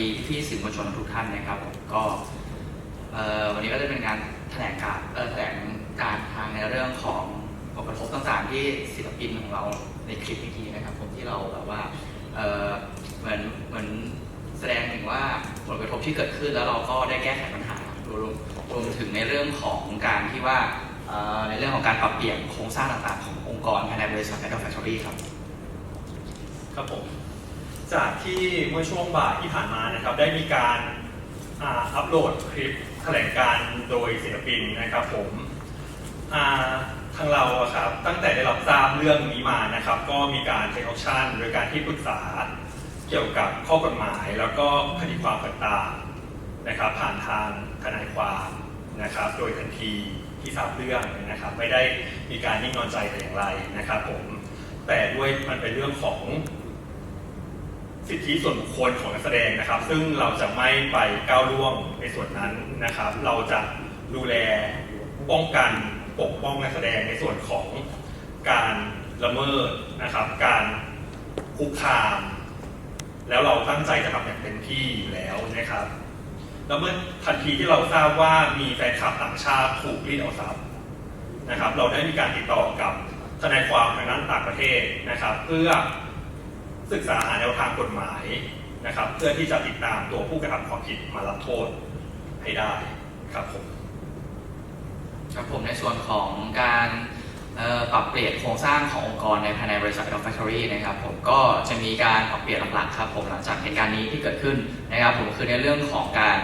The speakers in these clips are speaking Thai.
ดีพี่สื่อมวลชนทุกท่านนะครับก็วันนี้ก็จะเป็นงานแถลงการแถลงการทางในเรื่องของผลกระทบต่างๆ ที่ศิลปินของเราในคลิปเมื่อกี้นะครับ ผมที่เราแบบว่าเหมือนเหมือนแสดงถึงว่าผลกระทบที่เกิดขึ้นแล้วเราก็ได้แก้ไขปัญหารวมรวมถึงในเรื่องของการที่ว่าในเรื่องของการปรับเปลี่ยนโครงสร้างต่างๆ ขององค์กรภายในบริษัทแอดดอฟแฟคทอรี่ครับ ครับผม จากที่เมื่อช่วงบ่ายที่ผ่านมานะครับได้มีการอัปโหลดคลิปแถลงการโดยศิลปินนะครับผมทางเราครับตั้งแต่ได้รับทราบเรื่องนี้มานะครับ ก็มีการเทคออคชั่นโดยการที่ปรึกษาเกี่ยวกับข้อกฎหมาย แล้วก็คดีความต่างๆนะครับ ผ่านทางทนายความนะครับ โดยทันทีที่ทราบเรื่องนะครับ ไม่ได้มีการนิ่งนอนใจแต่อย่างไรนะครับผมแต่ด้วยมันเป็นเรื่องของ สิทธิส่วนบุคคลของนักแสดงนะครับ ซึ่งเราจะไม่ไปก้าวล่วงในส่วนนั้นนะครับ เราจะดูแลป้องกันปกป้องนักแสดงในส่วนของการละเมิดนะครับ การคุกคาม แล้วเราตั้งใจจะทำอย่างเต็มที่อยู่แล้วนะครับ แล้วเมื่อทันทีที่เราทราบว่ามีแฟนคลับต่างชาติถูกรีดเอาทรัพย์นะครับ เราได้มีการติดต่อกับทนายความทางด้านต่างประเทศนะครับ เพื่อ ศึกษาหาแนวทางกฎหมายนะครับ เพื่อที่จะติดตามตัวผู้กระทำความผิดมารับโทษให้ได้ครับผมครับผมในส่วนของการปรับเปลี่ยนโครงสร้างขององค์กรในภายในบริษัท Adobe Factory นะครับผมก็จะมีการปรับเปลี่ยนหลักๆครับผมหลังจากเหตุการณ์นี้ที่เกิดขึ้นนะครับผมคือในเรื่องของการ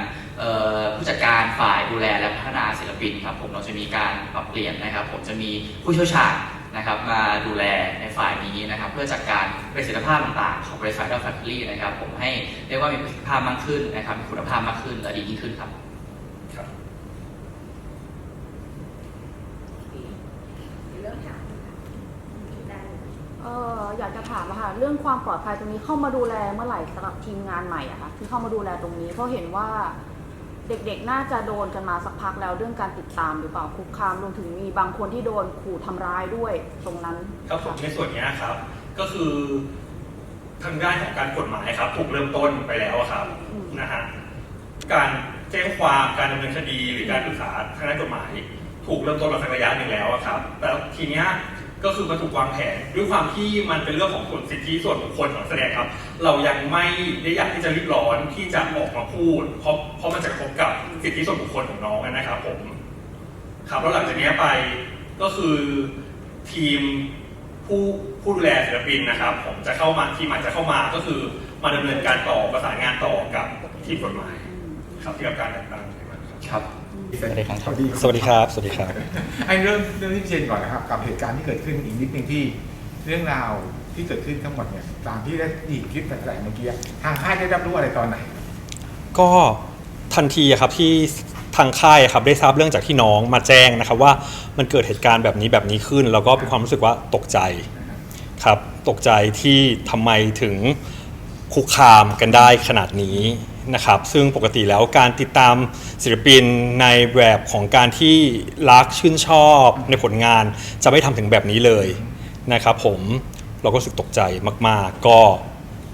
ผู้จัดการฝ่ายดูแลและพัฒนาศิลปินครับผมเราจะมีการปรับเปลี่ยนนะครับ ผมจะมีผู้เชี่ยวชาญ นะครับมาดูแลในฝ่ายนี้นะครับ เพื่อจัดการประสิทธิภาพต่างๆ ของบริษัท Adobe Factory นะครับ ผมให้เรียกว่ามีประสิทธิภาพมากขึ้นนะครับมีคุณภาพมากขึ้นและดียิ่งขึ้นครับครับเรื่องถามได้เลยเอออยากจะถามอะค่ะเรื่องความปลอดภัยตรงนี้เข้ามาดูแลเมื่อไหร่สำหรับทีมงานใหม่อะค่ะที่เข้ามาดูแลตรงนี้เพราะเห็นว่า เด็กๆ น่าจะโดนกันมาสักพักแล้วเรื่องการติดตามหรือเปล่าคุกคามรวมถึงมีบางคนที่โดนขู่ทำร้ายด้วยตรงนั้นครับผมในส่วนเนี้ยครับ ก็คือทางด้านของการกฎหมายครับ ถูกเริ่มต้นไปแล้วอะครับอืมนะฮะการแจ้งความการดำเนินคดีหรือการปรึกษาทางด้านกฎหมาย ถูกเริ่มต้นมาสักระยะหนึ่งแล้วอะครับ แต่ทีเนี้ย ก็คือมันถูกวางแผนด้วยความที่มันเป็นเรื่องของส่วนสิทธิส่วนบุคคลของแสดงครับ เรายังไม่ได้อยากที่จะรีบร้อนที่จะออกมาพูด เพราะเพราะมันจะกระทบกับสิทธิส่วนบุคคลของน้องนะครับผมครับแล้วหลังจากนี้ไปก็คือทีมผู้ผู้ดูแลศิลปินนะครับ ผมจะเข้ามาทีมอาจจะเข้ามาก็คือมาดำเนินการต่อประสานงานต่อกับทีมกฎหมาย ครับที่กับการต่างๆนะครับครับ สวัสดีครับ สวัสดีสวัสดีครับ สวัสดีครับ ไอ้เริ่มเรื่องที่พี่เชนก่อนนะครับ กับเหตุการณ์ที่เกิดขึ้นอีกนิดนึงที่เรื่องราวที่เกิดขึ้นทั้งหมดเนี่ยตามที่ได้ยินคลิปแต่ละเมื่อกี้ทางค่ายได้รับรู้อะไรตอนไหน ก็ทันทีอะครับที่ทางค่ายอะครับได้ทราบเรื่องจากที่น้องมาแจ้งนะครับว่ามันเกิดเหตุการณ์แบบนี้แบบนี้ขึ้น แล้วก็เป็นความรู้สึกว่าตกใจครับตกใจที่ทำไมถึงคุกคามกันได้ขนาดนี้ นะครับซึ่งปกติแล้วการติดตามศิลปินในแบบของการที่รักชื่นชอบในผลงานจะไม่ทำถึงแบบนี้เลยนะครับผมเราก็รู้สึกตกใจมาก ๆ ก็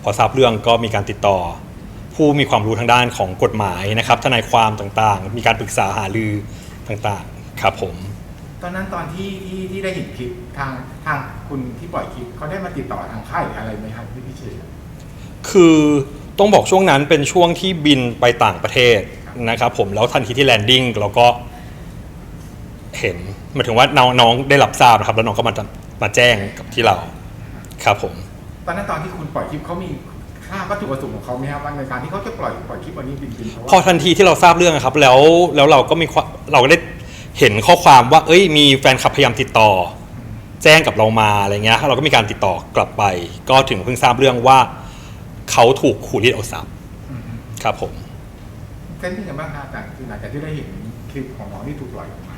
พอทราบเรื่องก็มีการติดต่อ ผู้มีความรู้ทางด้านของกฎหมายนะครับทนายความต่างๆ มีการปรึกษาหารือต่างๆครับผม ตอนนั้นตอนที่ที่ที่ได้เห็นคลิปทางทางคุณที่ปล่อยคลิปเขาได้มาติดต่อทางค่ายหรืออะไรไหมครับพี่พี่เชนคือ ต้องบอกช่วงนั้นเป็นช่วงที่บินไปต่างประเทศนะครับผมแล้วทันทีที่แลนดิ้งเราก็เห็นหมายถึงว่าน้องน้องได้รับทราบนะครับ แล้วน้องก็มามาแจ้งกับที่เราครับผม ตอนนั้นตอนที่คุณปล่อยคลิปเขามีค่าวัตถุประสงค์ของเขาไหมครับว่าในการที่เขาจะปล่อยปล่อยคลิปวันนี้จริงๆเพราะพอว่าทันทีที่เราทราบเรื่องอะครับ แล้วแล้วเราก็มีความเราก็ได้เห็นข้อความว่า เอ้ย มีแฟนคลับพยายามติดต่อ แจ้งกับเรามาอะไรเงี้ยเราก็มีการติดต่อกลับไป ก็ถึงเพิ่งทราบเรื่องว่า เขาถูกขู่รีดเอาทรัพย์อืมครับผมเส้นที่กันบ้างครับจากหลังจากที่ได้เห็นคลิปของน้องที่ถูกปล่อยออกมา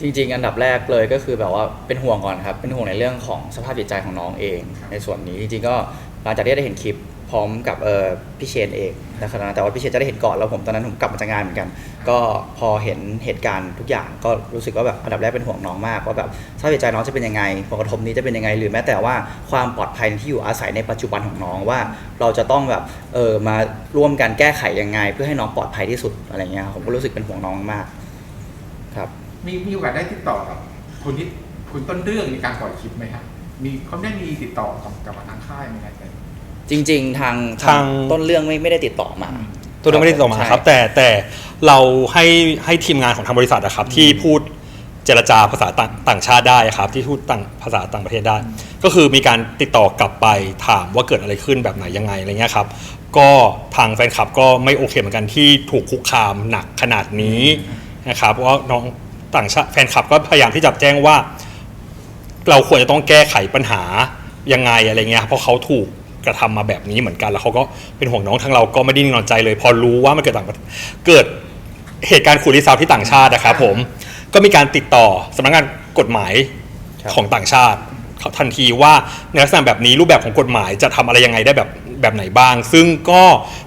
จริง ๆ อันดับแรกเลยก็คือแบบว่าเป็นห่วงก่อนครับ เป็นห่วงในเรื่องของสภาพจิตใจของน้องเอง ครับ ในส่วนนี้จริงๆก็หลังจากที่ได้เห็นคลิป พร้อมกับเออพี่เชนเองนะครับแต่ว่าพี่เชนจะได้เห็นก่อนแล้วผมตอนนั้นผมกลับมาจากงานเหมือนกัน ก็พอเห็นเหตุการณ์ทุกอย่างก็รู้สึกว่าแบบอันดับแรกเป็นห่วงน้องมากว่าแบบสภาพจิตใจน้องจะเป็นยังไงผลกระทบนี้จะเป็นยังไง หรือแม้แต่ว่าความปลอดภัยที่อยู่อาศัยในปัจจุบันของน้องว่า เราจะต้องแบบเออมาร่วมกันแก้ไขยังไง เพื่อให้น้องปลอดภัยที่สุดอะไรเงี้ยผมก็รู้สึกเป็นห่วงน้องมากครับมีมีโอกาสได้ติดต่อกับคนที่คุณต้นเรื่องในการปล่อยคลิปไหมครับมีเขาได้มีติดต่อกับกับทางค่ายไหมครับ จริง ๆ ทางทางต้นเรื่องไม่ไม่ได้ติดต่อมาตัวนี้ไม่ได้ติดต่อมาครับใช่แต่แต่เราให้ให้ทีมงานของทางบริษัทนะครับ ที่พูดเจรจาภาษาต่างต่างชาติได้ครับ ที่พูดต่างภาษาต่างประเทศได้ ก็คือมีการติดต่อกลับไปถามว่าเกิดอะไรขึ้นแบบไหนยังไงอะไรเงี้ยครับ ก็ทางแฟนคลับก็ไม่โอเคเหมือนกันที่ถูกคุกคามหนักขนาดนี้นะครับเพราะว่าน้องต่างชาติแฟนคลับก็พยายามที่จะแจ้งว่า เราควรจะต้องแก้ไขปัญหายังไงอะไรเงี้ยครับเพราะเขาถูก กระทำมาแบบนี้เหมือนกัน แล้วเขาก็เป็นห่วงน้องทั้งเราก็ไม่ได้นิ่งนอนใจเลย พอรู้ว่ามันเกิดต่างประเทศเกิดเหตุการณ์ขูดรีซาวที่ต่างชาตินะครับผมก็มีการติดต่อสำนักงานกฎหมายครับของต่างชาติเขาทันทีว่าในลักษณะแบบนี้รูปแบบของกฎหมายจะทำอะไรยังไงได้แบบแบบไหนบ้าง ซึ่งก็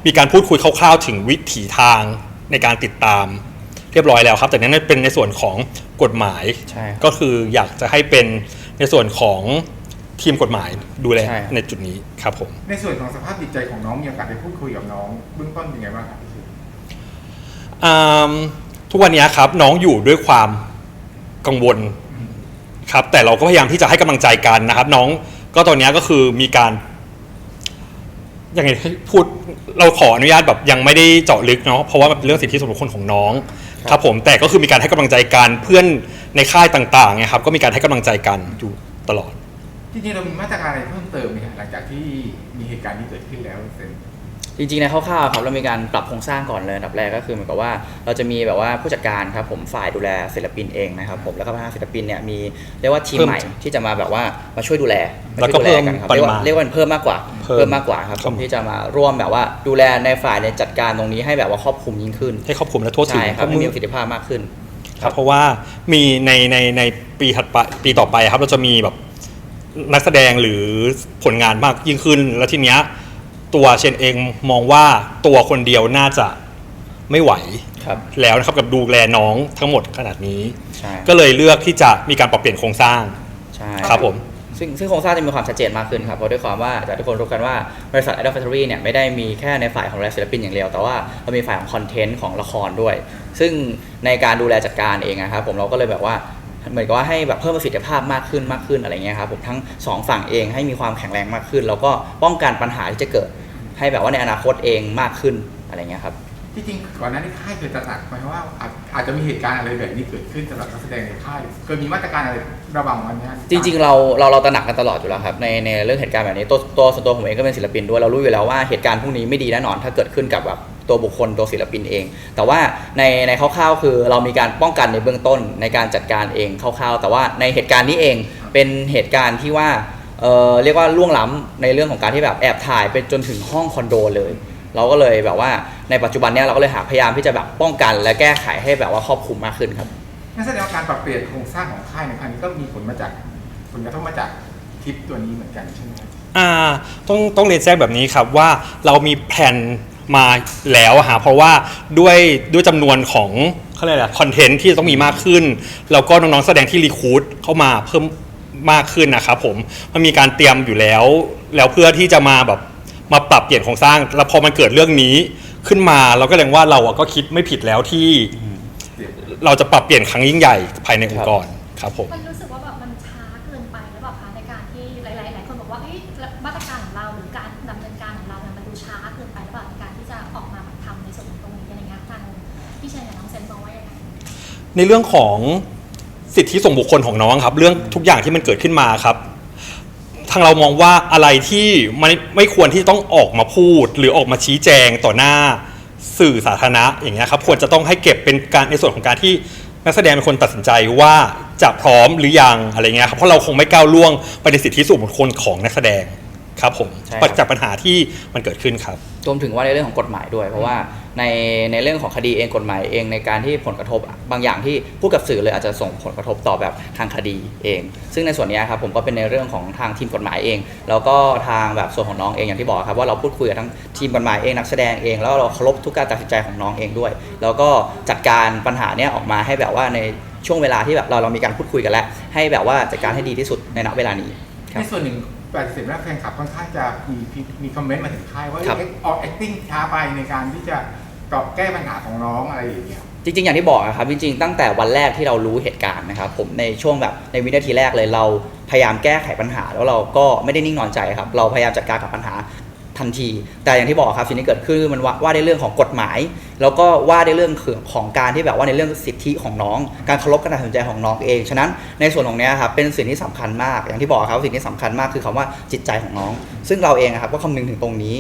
มีการพูดคุยคร่าวๆ ถึงวิถีทางในการติดตามเรียบร้อยแล้วครับ แต่นั้นเป็นในส่วนของกฎหมายใช่ครับก็คืออยากจะให้เป็นในส่วนของ ทีมกฎหมายดูแลใช่ครับ ในจุดนี้ครับผม ในส่วนของสภาพจิตใจของน้องมีโอกาสได้พูดคุยกับน้องเบื้องต้นเป็นไงบ้างครับพี่สุอืมทุกวันนี้ครับน้องอยู่ด้วยความกังวลครับ แต่เราก็พยายามที่จะให้กำลังใจกันนะครับ น้องก็ตอนนี้ก็คือมีการยังไงให้พูดเราขออนุญาตแบบยังไม่ได้เจาะลึกเนาะเพราะว่ามันเป็นเรื่องสิทธิส่วนบุคคลของน้อง ครับผมแต่ก็คือมีการให้กำลังใจกันเพื่อนในค่ายต่างๆไงครับก็มีการให้กำลังใจกันอยู่ตลอด จริงๆเรามีมาตรการอะไรเพิ่มเติมไหมครับหลังจากที่มีเหตุการณ์นี้เกิดขึ้นแล้วเซน จริงๆในคร่าวๆครับเรามีการปรับโครงสร้างก่อนเลยอันดับแรกก็คือเหมือนกับว่าเราจะมีแบบว่าผู้จัดการครับผมฝ่ายดูแลศิลปินเองนะครับผมแล้วก็ทางศิลปินเนี่ยมีเรียกว่าทีมเพิ่มใหม่ที่จะมาแบบว่ามาช่วยดูแลมาแล้วช่ก็วยดูแลกันครับเพิ่เรียมกว่าปริมาณเรียกว่าเพิ่มมากกว่าเพิ่มมากกว่าครับคผรับมที่จะมาร่วมแบบว่าดูแลในฝ่ายในจัดการตรงนี้ให้แบบว่าครอบคลุมยิ่งขึ้นให้ครอบคลุมและทั่วถึงใช่ครับให้มีประสิทธิภาพมากขึ้น ครับเพราะว่ามีในในในปีถัดไปปีต่อไปครับเราจะมีแบบ นักแสดงหรือผลงานมากยิ่งขึ้น แล้วทีเนี้ยตัวเชนเองมองว่าตัวคนเดียวน่าจะไม่ไหวครับ แล้วนะครับกับดูแลน้องทั้งหมดขนาดนี้ ใช่ก็เลยเลือกที่จะมีการปรับเปลี่ยนโครงสร้างใช่ครับผม ซึ่งซึ่งโครงสร้างจะมีความชัดเจนมากขึ้นครับ เพราะด้วยความว่าจากทุกคนรู้กันว่าบริษัท Idol Factory เนี่ยไม่ได้มีแค่ในฝ่ายของแรศิลปินอย่างเดียว แต่ว่าเรามีฝ่ายของคอนเทนต์ของละครด้วย ซึ่งในการดูแลจัดการเองนะครับผมเราก็เลยแบบว่า เหมือนกับว่าให้แบบเพิ่มประสิทธิภาพมากขึ้นมากขึ้นอะไรเงี้ยครับผมทั้งสองฝั่งเองให้มีความแข็งแรงมากขึ้น แล้วก็ป้องกันปัญหาที่จะเกิด ให้แบบว่าในอนาคตเองมากขึ้นอะไรเงี้ยครับที่จริงก่อนหน้านี้ค่ายเคยตระหนักไหมว่าอาจอาจจะมีเหตุการณ์อะไรแบบนี้เกิดขึ้นสำหรับนักแสดงในค่ายเคยมีมาตรการอะไรระวังมันไหมฮะจริงๆเราเราเราตระหนักกันตลอดอยู่แล้วครับในในเรื่องเหตุการณ์แบบนี้ตัวตัวส่วนตัวผมเองก็เป็นศิลปินด้วยเรารู้อยู่แล้วว่าเหตุการณ์พวกนี้ไม่ดีแน่นอนถ้าเกิดขึ้นกับแบบ ตัวบุคคลตัวศิลปินเอง แต่ว่าในในคร่าวๆ คือเรามีการป้องกันในเบื้องต้นในการจัดการเองคร่าวๆ แต่ว่าในเหตุการณ์นี้เองเป็นเหตุการณ์ที่ว่าเออเรียกว่าล่วงล้ำในเรื่องของการที่แบบแอบถ่ายไปจนถึงห้องคอนโดเลย เราก็เลยแบบว่าในปัจจุบันเนี้ยเราก็เลยหาพยายามที่จะแบบป้องกัน และแก้ไขให้แบบว่าครอบคลุมมากขึ้นครับนั่นแสดงว่าการปรับเปลี่ยนโครงสร้างของค่ายในครั้งนี้ก็มีผลมาจากผลกระทบมาจากคลิปตัวนี้เหมือนกันใช่ไหมครับ อ่าต้องต้องเรียนแจ้งแบบนี้ครับว่าเรามีแผน มาแล้วอะฮะเพราะว่าด้วยด้วยจำนวนของเขาเรียกอะไรคอนเทนต์ที่จะต้องมีมากขึ้น แล้วก็น้องๆแสดงที่รีคูดเข้ามาเพิ่มมากขึ้นนะครับผมมันมีการเตรียมอยู่แล้ว แล้วเพื่อที่จะมาแบบมาปรับเปลี่ยนโครงสร้าง แล้วพอมันเกิดเรื่องนี้ขึ้นมาเราก็เลยว่าเราอะก็คิดไม่ผิดแล้วที่ เราจะปรับเปลี่ยนครั้งยิ่งใหญ่ภายในองค์กรครับผม มันรู้สึก ในเรื่องของสิทธิส่วนบุคคลของน้องครับ เรื่องทุกอย่างที่มันเกิดขึ้นมาครับ ทางเรามองว่าอะไรที่มันไม่ควรที่ต้องออกมาพูด หรือออกมาชี้แจงต่อหน้าสื่อสาธารณะอย่างเงี้ยครับควรจะต้องให้เก็บเป็นการในส่วนของการที่นักแสดงเป็นคนตัดสินใจว่าจะพร้อมหรือยังอะไรเงี้ยครับเพราะเราคงไม่ก้าวล่วงไปในสิทธิส่วนบุคคลของนักแสดง ครับผมใช่ครับ จากปัญหาที่มันเกิดขึ้นครับ รวมถึงว่าในเรื่องของกฎหมายด้วย เพราะว่าในในเรื่องของคดีเองกฎหมายเองในการที่ผลกระทบบางอย่างที่พูดกับสื่อเลยอาจจะส่งผลกระทบต่อแบบทางคดีเอง ซึ่งในส่วนเนี้ยครับผมก็เป็นในเรื่องของทางทีมกฎหมายเอง แล้วก็ทางแบบส่วนของน้องเองอย่างที่บอกครับว่าเราพูดคุยกับทั้งทีมกฎหมายเองนักแสดงเองแล้วเราเคารพทุกการตัดสินใจของน้องเองด้วย แล้วก็จัดการปัญหาเนี้ยออกมาให้แบบว่าในช่วงเวลาที่แบบเราเรามีการพูดคุยกันแล้ว ให้แบบว่าจัดการให้ดีที่สุดในณเวลานี้ ครัในบ ส่วนหนึ่ง ปฏิเสธว่าแฟนคลับค่อนข้างจะมีมีมีคอมเมนต์มาถึงค่ายว่าครับ เอ๊ะออก acting ช้าไปในการที่จะตอบแก้ปัญหาของน้องอะไรอย่างเงี้ย จริงๆ อย่างที่บอกอะครับจริงๆ ตั้งแต่วันแรกที่เรารู้เหตุการณ์นะครับผมในช่วงแบบในวินาทีแรกเลยเราพยายามแก้ไขปัญหา แล้วเราก็ไม่ได้นิ่งนอนใจครับ เราพยายามจัดการกับปัญหา ทันที แต่อย่างที่บอกครับสิ่งที่เกิดขึ้นมันว่าว่าในเรื่องของกฎหมาย แล้วก็ว่าในเรื่องของการที่แบบว่าในเรื่องสิทธิของน้อง การเคารพการตัดสินใจของน้องเอง ฉะนั้นในส่วนของเนี้ยครับเป็นสิ่งที่สำคัญมาก อย่างที่บอกครับสิ่งที่สำคัญมากคือคำว่าจิตใจของน้อง ซึ่งเราเองครับก็คำนึงถึงตรงนี้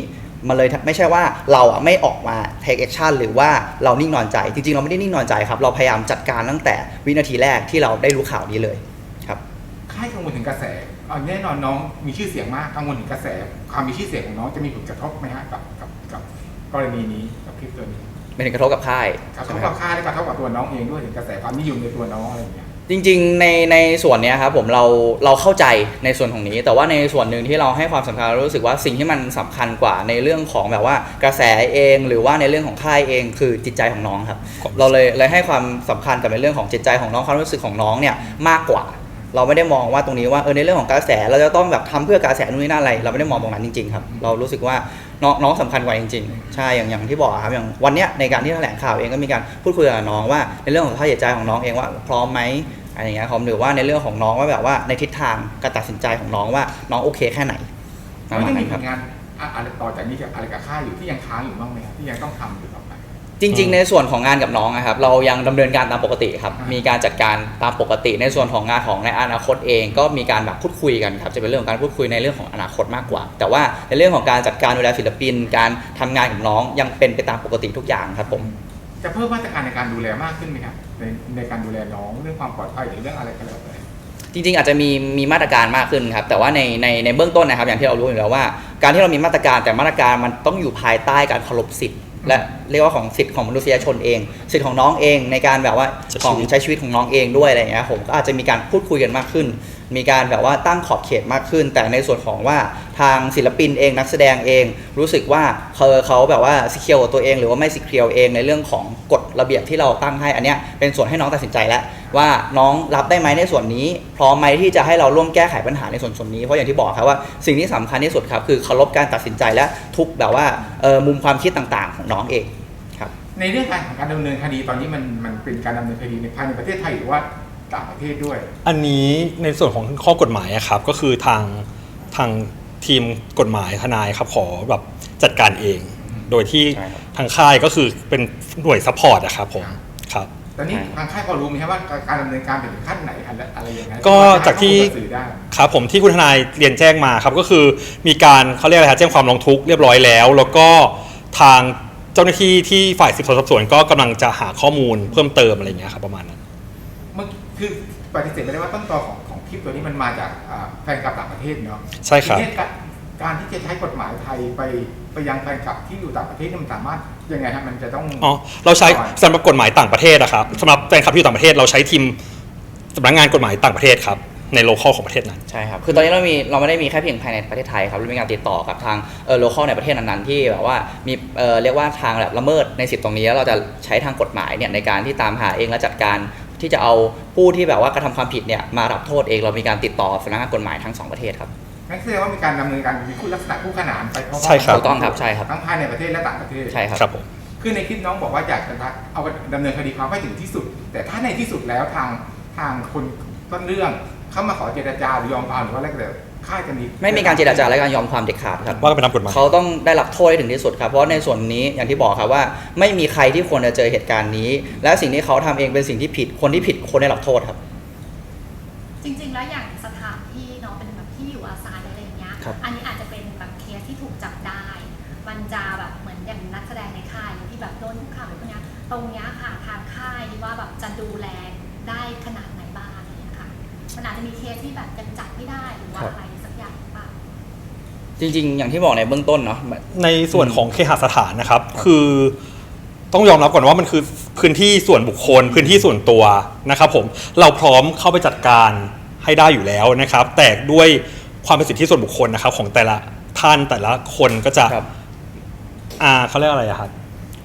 มันเลยไม่ใช่ว่าเราอะไม่ออกมา take action หรือว่าเรานิ่งนอนใจ จริง ๆ เราไม่ได้นิ่งนอนใจครับ เราพยายามจัดการตั้งแต่วินาทีแรกที่เราได้รู้ข่าวนี้เลยครับค่ายกังวลถึงกระแส เอาแน่นอนน้องมีชื่อเสียงมากกังวลถึงกระแส ความมีชื่อเสียงของน้องจะมีผลกระทบไหมฮะกับกับกับกรณีนี้กับคลิปตัวนี้เป็นกระทบกับค่ายกระทใช่บไหมคกัรับบค่ายและกระทบกับตัวน้องเองด้วยถึงกระแสความนิยมในตัวน้องอะไรอย่างเงี้ยจริงๆในในส่วนเนี้ยครับผมเราเราเข้าใจในส่วนของนี้ แต่ว่าในส่วนหนึ่งที่เราให้ความสำคัญเรารู้สึกว่าสิ่งที่มันสำคัญกว่าในเรื่องของแบบว่ากระแสเอง หรือว่าในเรื่องของค่ายเองคือจิตใจของน้องครับความเราเลยเลยให้ความสำคัญกับในเรื่องของจิตใจของน้องความรู้สึกของน้องเนี่ยมากกว่า เราไม่ได้มองว่าตรงนี้ว่าเออในเรื่องของกระแสเราจะต้องแบบทำเพื่อกระแสนู่นนี่นั่นอะไร เราไม่ได้มองตรงนั้นจริงๆครับเรารู้สึกว่าน้องน้องสำคัญกว่าจริงๆใช่อย่างอย่างที่บอกครับอย่างวันเนี้ยในการที่แถลงข่าวเองก็มีการพูดคุยกับน้องว่าในเรื่องของสภาพจิตใจของน้องเองว่าพร้อมไหมอะไรอย่างเงี้ยครับหรือว่าในเรื่องของน้องว่าแบบว่าในทิศทางการตัดสินใจของน้องว่าน้องโอเคแค่ไหนประมันมาณยังมีนั้นผครับลงานอะไรต่อจากนี้อะไรกับค่าอยู่ที่ยังค้างอยู่บ้างไหมครับที่ยังต้องทำอยู่ จริง ๆ ในส่วนของงานกับน้องนะครับเรายังดำเนินการตามปกติครับอ่ามีมีการจัดการตามปกติ ในส่วนของงานของในอนาคตเอง ก็มีการแบบพูดคุยกันครับจะเป็นเรื่องของการพูดคุยในเรื่องของอนาคตมากกว่า แต่ว่าในเรื่องของการจัดการดูแลศิลปิน การทำงานกับน้องยังเป็นไปตามปกติทุกอย่างครับผมจะเพิ่มมาตรการในการดูแลมากขึ้นไหมครับในในการดูแลน้องเรื่องความปลอดภัยหรือเรื่องอะไรก็แล้วแต่จริงๆอาจจะมีมีมาตรการมากขึ้นครับแต่ว่าในในในเบื้องต้นนะครับอย่างที่เรารู้อยู่แล้วว่า การที่เรามีมาตรการแต่มาตรการมันต้องอยู่ภายใต้การเคารพสิทธิ์ และเรียกว่าของสิทธิ์ของมนุษยชนเอง สิทธิ์ของน้องเองในการแบบว่าใช้ชีวิตของใช้ชีวิตของน้องเองด้วยอะไรอย่างเงี้ยผมก็อาจจะมีการพูดคุยกันมากขึ้น มีการแบบว่าตั้งขอบเขตมากขึ้น แต่ในส่วนของว่าทางศิลปินเองนักแสดงเอง รู้สึกว่าเขาเขาแบบว่าสิเคียวตัวเอง หรือว่าไม่สิเคียวเองในเรื่องของกฎระเบียบที่เราตั้งให้อันเนี้ยเป็นส่วนให้น้องตัดสินใจแล้ว ว่าน้องรับได้ไหมในส่วนนี้ พร้อมไหมที่จะให้เราร่วมแก้ไขปัญหาในส่วนส่วนนี้เพราะอย่างที่บอกครับว่าสิ่งที่สำคัญที่สุดครับคือเคารพการตัดสินใจและทุกแบบว่าเอ่อมุมความคิดต่างๆ ของน้องเองครับในเรื่องการของการดำเนินคดีตอนนี้มันมันเป็นการดำเนินคดีในภายในประเทศไทยหรือว่าต่างประเทศด้วย อันนี้ในส่วนของข้อกฎหมายอะครับก็คือทางทางทีมกฎหมายทนายครับขอแบบจัดการเอง โดยที่ใช่ครับทางค่ายก็คือเป็นหน่วยซัพพอร์ตอะครับผมครับ ตอนนี้ทางค่ายพอรู้ไหมครับว่าการดำเนินการไปถึงขั้นไหนอะไรอะไรยังไงก็จากที่ว่จะให้ข้อมูลกับสื่อได้ครับผมที่คุณทนายเรียนแจ้งมาครับก็คือมีการเขาเรียกอะไรครับแจ้งความร้องทุกข์เรียบร้อยแล้ว แล้วก็ทางเจ้าหน้าที่ที่ฝ่ายสืบสวนสอบสวนก็กำลังจะหาข้อมูลเพิ่มเติมอะไรอย่างเงี้ยครับประมาณนั้นเมื่อคือปฏิเสธไม่ได้ว่าต้นตอของของคลิปตัวนี้มันมาจากอ่าแฟนคลับต่างประเทศเนาะใช่ครับทีนี้การการที่จะใช้กฎหมายไทยไปไปยังแฟนคลับที่อยู่ต่างประเทศเนี่ยมันสามารถ ยังไงครับมันจะต้องอ๋อเราใช้สำหรับกฎหมายต่างประเทศนะครับสำหรับแฟนคลับที่อยู่ต่างประเทศเราใช้ทีมสำนักงานกฎหมายต่างประเทศครับในโลคอลของประเทศนั้น ใช่ครับ คือตอนนี้เรามีเราไม่ได้มีแค่เพียงภายในประเทศไทยครับเรามีการติดต่อกับทางเออโลคอลในประเทศนั้นๆที่แบบว่ามีเออเรียกว่าทางแบบละเมิดในสิทธิ์ตรงนี้แล้วเราจะใช้ทางกฎหมายเนี่ยในการที่ตามหาเองและจัดการที่จะเอาผู้ที่แบบว่ากระทำความผิดเนี่ยมารับโทษเองเรามีการติดต่อสำนักงานกฎหมายทั้งสองประเทศครับ นั่นแสดงว่ามีการดำเนินการมีคู่ลักษณะคู่ขนานไปเพราะว่าใช่ครับถูกต้องครับใช่ครับ ทั้งภายในประเทศและต่างประเทศ ใช่ครับ ครับผม คือในคลิปน้องบอกว่าอยากจะเอาดำเนินคดีความให้ถึงที่สุด แต่ถ้าในที่สุดแล้วทางทางคนต้นเรื่องเข้ามาขอเจรจาหรือยอมความหรือว่าอะไรก็แล้วค่ายจะมีไม่มีการเจรจาและการยอมความเด็ดขาดครับ ว่ากันไปตามกฎหมาย เขาต้องได้รับโทษให้ถึงที่สุดครับ เพราะในส่วนนี้อย่างที่บอกครับว่า ไม่มีใครที่ควรจะเจอเหตุการณ์นี้ และสิ่งที่เขาทำเองเป็นสิ่งที่ผิด คนที่ผิดควรได้รับโทษครับ จริงๆ แล้วอย่างสถานที่เนาะเป็นแบบ ที่อยู่อาศัยอะไรอย่างเงี้ย ครับ อันนี้อาจจะเป็นแบบเคสที่ถูกจับได้ มันจะแบบเหมือนอย่างนักแสดงในค่ายที่แบบโดนคุกคามหรือพวกเนี้ยตรงเนี้ยค่ะทางค่ายว่าแบบจะดูแลได้ขนาดไหนบ้างอะไรอย่างเงี้ยค่ะ มันอาจจะมีเคสที่แบบยังจับไม่ได้หรือว่าครับอะไรสักอย่างหรือเปล่า จริง ๆ อย่างที่บอกในเบื้องต้นเนาะ ในส่วนของเคหสถานนะครับ คือต้องยอมรับก่อนว่ามันคือพื้นที่ส่วนบุคคล พื้นที่ส่วนตัวนะครับผมเราพร้อมเข้าไปจัดการ ให้ได้อยู่แล้วนะครับ แต่ด้วยความเป็นสิทธิส่วนบุคคลนะครับ ของแต่ละท่านแต่ละคนก็จะครับ อ่าเขาเรียกอะไรอะครับ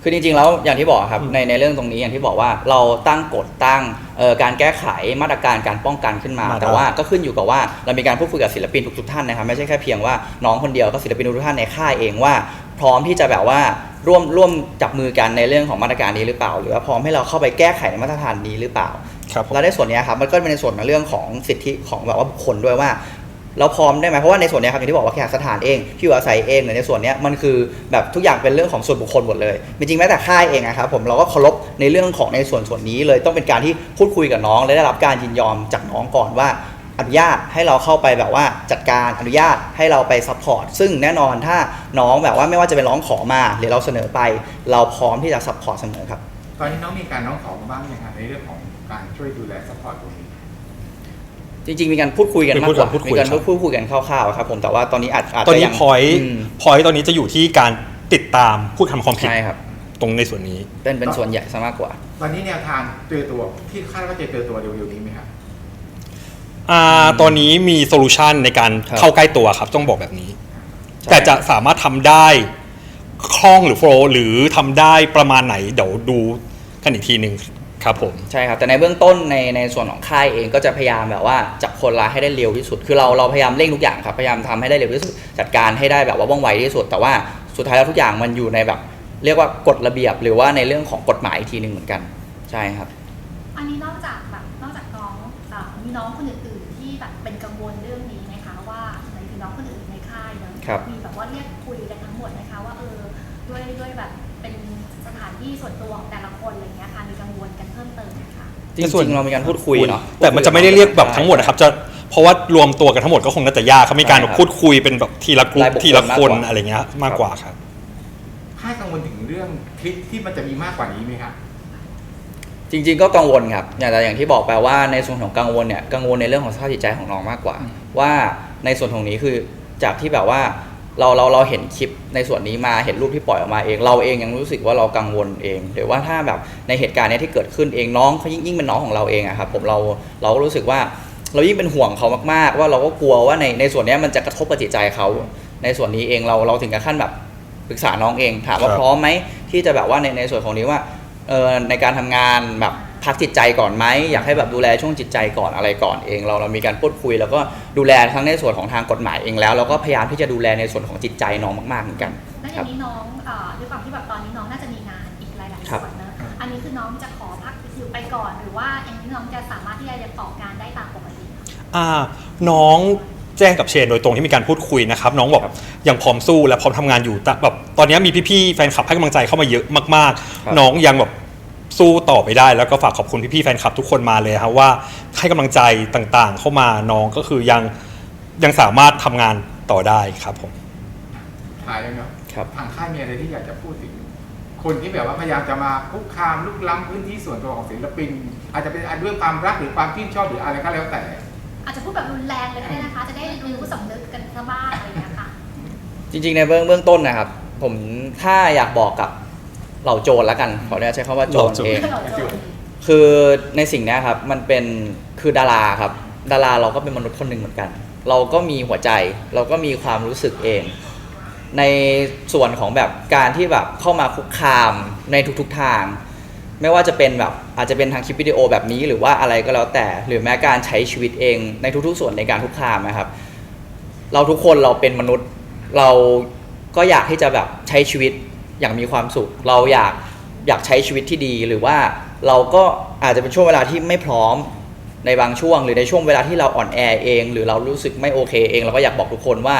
คือจริงๆแล้วอย่างที่บอกครับอืมในในเรื่องตรงนี้อย่างที่บอกว่าเราตั้งกฎตั้งเอ่อการแก้ไขมาตรการการป้องกันขึ้นมา มาได้แต่ว่าก็ขึ้นอยู่กับว่าเรามีการพูดคุยกับศิลปินทุกๆท่านนะครับไม่ใช่แค่เพียงว่าน้องคนเดียวก็ศิลปินทุกๆท่านในค่ายเองว่า พร้อมที่จะแบบว่าร่วมร่วมจับมือกันในเรื่องของมาตรการนี้หรือเปล่า หรือว่าพร้อมให้เราเข้าไปแก้ไขในมาตรฐานนี้หรือเปล่า ครับผม แล้วในส่วนเนี้ยครับมันก็เป็นในส่วนในเรื่องของสิทธิของแบบว่าบุคคลด้วยว่า เราพร้อมได้ไหมเพราะว่าในส่วนเนี้ยครับอย่างที่บอกว่าแขกสถานเองที่อยู่อาศัยเองหรือในส่วนเนี้ยมันคือแบบทุกอย่างเป็นเรื่องของส่วนบุคคลหมดเลยจริงๆแม้แต่ค่ายเองนะครับผมเราก็เคารพในเรื่องของในส่วนส่วนนี้เลยต้องเป็นการที่พูดคุยกับน้อง และได้รับการยินยอมจากน้องก่อนว่า อนุญาตให้เราเข้าไปแบบว่าจัดการอนุญาตให้เราไปซัพพอร์ตซึ่งแน่นอนถ้าน้องแบบว่าไม่ว่าจะเป็นร้องขอมาหรือเราเสนอไป เราพร้อมที่จะซัพพอร์ตเสมอครับ ตอนนี้น้องมีการน้องขอมาบ้างยังครับในเรื่องของ การช่วยดูแลซัพพอร์ตตรงนี้ จริง ๆ มีการพูดคุยกันมีมากกว่าพูดคุยมีการครับ พูดคุยกันคร่าวๆครับผมแต่ว่าตอนนี้อาจอาจตอนจะนี้ยังพอยต์อืมพอยต์ตอนนี้จะอยู่ที่การติดตามผู้ทำความผิดใช่ครับ ตรงในส่วนนี้ เป็นเป็นส่วนใหญ่ซะมากกว่า ตอนนี้แนวทางเจอตัวที่คาดว่าจะเจอตัวเร็วๆนี้ไหมครับอ่าตอนนี้มีโซลูชันในการครับ เข้าใกล้ตัวครับ ต้องบอกแบบนี้ ใช่แต่จะสามารถทำได้คล่องหรือโฟล์หรือทำได้ประมาณไหน เดี๋ยวดูกันอีกทีหนึ่ง ครับผมใช่ครับ แต่ในเบื้องต้นในในส่วนของค่ายเองก็จะพยายามแบบว่าจับคนร้ายให้ได้เร็วที่สุด คือเราเราพยายามเร่งทุกอย่างครับพยายามทำให้ได้เร็วที่สุดจัดการให้ได้แบบว่าว่องไวที่สุด แต่ว่าสุดท้ายแล้วทุกอย่างมันอยู่ในแบบ เรียกว่ากฎระเบียบ หรือว่าในเรื่องของกฎหมายอีกทีหนึ่งเหมือนกันใช่ครับ อันนี้นอกจากแบบนอกจากน้องอ่ามีน้องคนอื่นๆที่แบบเป็นกังวลเรื่องนี้ไหมคะว่าหมายถึงน้องคนอื่นในค่ายเนอะครับมี จริงๆเรามีการพูดคุยเนาะแต่มันจะไม่ได้เรียกแบบทั้งหมดนะครับจะเพราะว่ารวมตัวกันทั้งหมดก็คงน่าจะยากเขามีการใช่ครับพูดคุยเป็นแบบทีละกลุ่มรายบุคคลทีละคนมากกว่าอะไรเงี้ยมากกว่าครับค่ายกังวลถึงเรื่องคลิปที่มันจะมีมากกว่านี้ไหมครับจริง ๆ ก็กังวลครับอย่างแต่อย่างที่บอกไปว่าในส่วนของกังวลเนี่ยกังวลในเรื่องของสภาพจิตใจของน้องมากกว่า ว่าในส่วนของนี้คือจากที่แบบว่า เราเราเราเห็นคลิปในส่วนนี้มาเห็นรูปที่ปล่อยออกมาเอง เราเองยังรู้สึกว่าเรากังวลเองหรือว่าถ้าแบบในเหตุการณ์เนี้ยที่เกิดขึ้นเองน้องเขายิ่งยิ่งเป็นน้องของเราเองอะครับผมเราเราก็รู้สึกว่าเรายิ่งเป็นห่วงเขามากๆ ว่าเราก็กลัวว่าในในส่วนเนี้ยมันจะกระทบกับจิตใจเขาในส่วนนี้เองเราเราถึงกับขั้นแบบปรึกษาน้องเองถามว่าครับพร้อมไหมที่จะแบบว่าในในส่วนของนี้ว่าเอ่อในการทำงานแบบ พักจิตใจก่อนไหมอยากให้แบบดูแลช่วงจิตใจก่อนอะไรก่อนเอง เราเรามีการพูดคุย แล้วก็ดูแลทั้งในส่วนของทางกฎหมายเองแล้วแล้วก็พยายามที่จะดูแลในส่วนของจิตใจน้องมากๆเหมือนกันแล้วอย่างนี้น้องเอ่อด้วยความที่แบบตอนนี้น้องน่าจะมีงานอีกหลายๆครัส่บวนเนอะอันนี้คือน้องจะขอพักอยู่ไปก่อน หรือว่าอย่างนี้น้องจะสามารถที่จะยังออกงานได้ตามปกติอ่าน้องแจ้งกับเชนโดยตรงที่มีการพูดคุยนะครับ น้องบอกยังพร้อมสู้และพร้อมทำงานอยู่แต่แบบตอนนี้มีพี่ๆแฟนคลับให้กำลังใจเข้ามาเยอะมากครับๆน้องยังแบบ สู้ต่อไปได้ แล้วก็ฝากขอบคุณพี่ๆแฟนคลับทุกคนมาเลยครับว่าให้กำลังใจต่างๆ เข้ามาน้องก็คือยังยังสามารถทำงานต่อได้ครับผมท้ายแล้วเนาะครับ ทางค่ายมีอะไรที่อยากจะพูดถึง คนที่แบบว่าพยายามจะมาคุกคามลุกล้ำพื้นที่ส่วนตัวของศิลปิน อาจจะเป็นด้วยความรักหรือความชื่นชอบหรืออะไรก็แล้วแต่ อาจจะพูดแบบรุนแรงเลยก็ได้นะคะ จะได้รู้สำนึกกันซะบ้างอะไรอย่างเงี้ยค่ะ จริงๆในเบื้องเบื้องต้นนะครับ ผมถ้าอยากบอกกับ เหล่าโจรแล้วกัน ขออนุญาตใช้คำว่าโจรเหล่าโจรเองเราโจรคือในสิ่งเนี้ยครับ มันเป็นคือดาราครับ ดาราเราก็เป็นมนุษย์คนหนึ่งเหมือนกัน เราก็มีหัวใจ เราก็มีความรู้สึกเอง ในส่วนของแบบการที่แบบเข้ามาคุกคามในทุกๆทาง ไม่ว่าจะเป็นแบบอาจจะเป็นทางคลิปวิดีโอแบบนี้หรือว่าอะไรก็แล้วแต่ หรือแม้การใช้ชีวิตเองในทุกๆ ส่วนในการคุกคามนะครับ เราทุกคนเราเป็นมนุษย์ เราก็อยากที่จะแบบใช้ชีวิต อย่างมีความสุข เราอยากอยากใช้ชีวิตที่ดีหรือว่าเราก็อาจจะเป็นช่วงเวลาที่ไม่พร้อมในบางช่วง หรือในช่วงเวลาที่เราอ่อนแอเอง หรือเรารู้สึกไม่โอเคเอง เราก็อยากบอกทุกคนว่า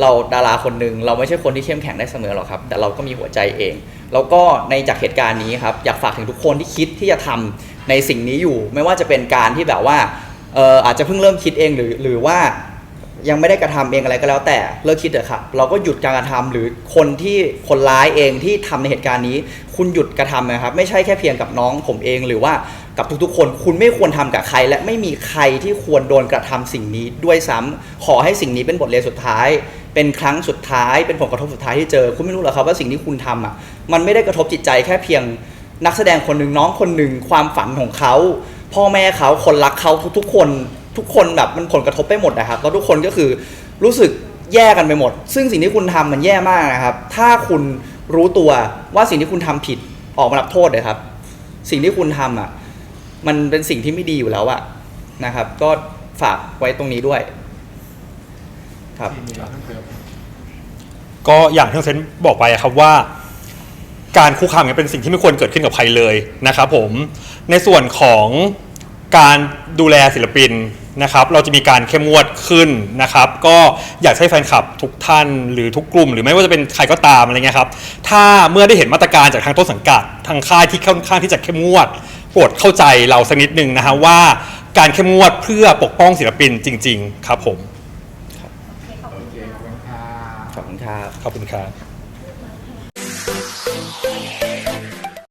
เราดาราคนหนึ่งเราไม่ใช่คนที่เข้มแข็งได้เสมอหรอกครับ แต่เราก็มีหัวใจเอง แล้วก็ในจากเหตุการณ์นี้ครับอยากฝากถึงทุกคนที่คิดที่จะทำในสิ่งนี้อยู่ ไม่ว่าจะเป็นการที่แบบว่าเอออาจจะเพิ่งเริ่มคิดเองหรือหรือว่า ยังไม่ได้กระทำเองอะไรก็แล้วแต่เลิกคิดเถอะครับเราก็หยุดการกระทำหรือคนที่คนร้ายเองที่ทำในเหตุการณ์นี้ คุณหยุดกระทำนะครับ ไม่ใช่แค่เพียงกับน้องผมเองหรือว่ากับทุกๆ คน คุณไม่ควรทำกับใคร และไม่มีใครที่ควรโดนกระทำสิ่งนี้ด้วยซ้ำขอให้สิ่งนี้เป็นบทเรียนสุดท้ายเป็นเป็นครั้งสุดท้าย เป็นผลกระทบสุดท้ายที่เจอ คุณไม่รู้หรอครับว่าสิ่งที่คุณทำอะมันไม่ได้กระทบจิตใจแค่เพียงนักแสดงคนหนึ่งน้องคนหนึ่งความฝันของเขาพ่อแม่เขาคนรักเขาทุกๆ คน ทุกคนแบบมันผลกระทบไปหมดนะครับแล้วทุกคนก็คือรู้สึกแย่กันไปหมด ซึ่งสิ่งที่คุณทำมันแย่มากนะครับ ถ้าคุณรู้ตัวว่าสิ่งที่คุณทำผิดออกมารับโทษเลยครับ สิ่งที่คุณทำอะมันเป็นสิ่งที่ไม่ดีอยู่แล้วอะนะครับ ก็ฝากไว้ตรงนี้ด้วย ครับ ก็อย่างที่เซนบอกไปครับว่า การคุกคามเนี่ยเป็นสิ่งที่ไม่ควรเกิดขึ้นกับใครเลยนะครับผมในส่วนของการดูแลศิลปินนะครับเราจะมีการเข้มงวดขึ้นนะครับ ก็อยากให้แฟนคลับทุกท่านหรือทุกกลุ่ม หรือไม่ว่าจะเป็นใครก็ตามอะไรเงี้ยครับถ้าเมื่อได้เห็นมาตรการจากทางต้นสังกัด ทางค่ายที่ค่อนข้างที่จะเข้มงวดโปรดเข้าใจเราสักนิดนึงนะฮะว่าการเข้มงวดเพื่อปกป้องศิลปินจริง ๆ ครับผม โอเคขอบโอคุณเคค่ะ ขอบคุณครับ ขอบคุณครับขอบคุณครับ